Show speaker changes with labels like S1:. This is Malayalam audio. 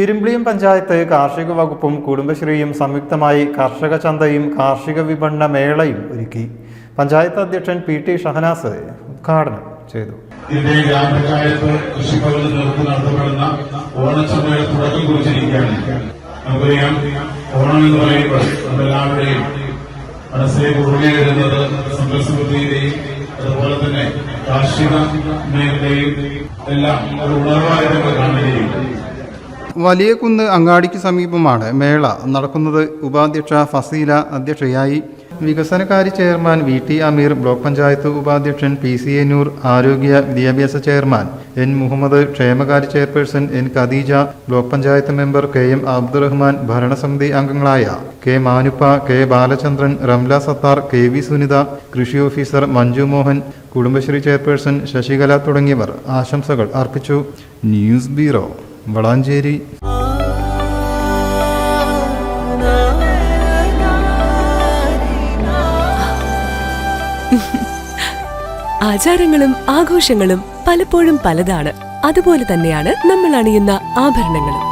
S1: ഇരുമ്പിളിയം പഞ്ചായത്ത് കാർഷിക വകുപ്പും കുടുംബശ്രീയും സംയുക്തമായി കർഷക ചന്തയും കാർഷിക വിപണന മേളയും ഒരുക്കി. പഞ്ചായത്ത് അധ്യക്ഷൻ പി ടി ഷഹനാസ് ഉദ്ഘാടനം ചെയ്തു.
S2: കുറിച്ചിരിക്കുകയാണ്. ഓണം തന്നെ കാർഷിക മേഖലയും എല്ലാം ഒരു ഉണർവായിട്ട് നമ്മൾ കാണുകയും
S1: വലിയ കുന്ന് അങ്ങാടിക്ക് സമീപമാണ് മേള നടക്കുന്നത് ഉപാധ്യക്ഷ ഫസീല അധ്യക്ഷയായി. വികസനകാര്യ chairman V T Ameer block panchayat ഉപാധ്യക്ഷൻ പി സി എന്നൂർ ആരോഗ്യ വിദ്യാഭ്യാസ ചെയർമാൻ എൻ മുഹമ്മദ് ക്ഷേമകാര്യ chairperson N Khadeeja block panchayat member K M Abdurahman ഭരണസമിതി അംഗങ്ങളായ K Manuppa K Balachandran Ramla Sathar K V Sunitha കൃഷി ഓഫീസർ മഞ്ജു മോഹൻ കുടുംബശ്രീ ചെയർപേഴ്സൺ ശശികല തുടങ്ങിയവർ ആശംസകൾ അർപ്പിച്ചു. News bureau. വളാഞ്ചേരി.
S3: ആചാരങ്ങളും ആഘോഷങ്ങളും പലപ്പോഴും പലതാണ്. അതുപോലെ തന്നെയാണ് നമ്മൾ അണിയുന്ന ആഭരണങ്ങളും.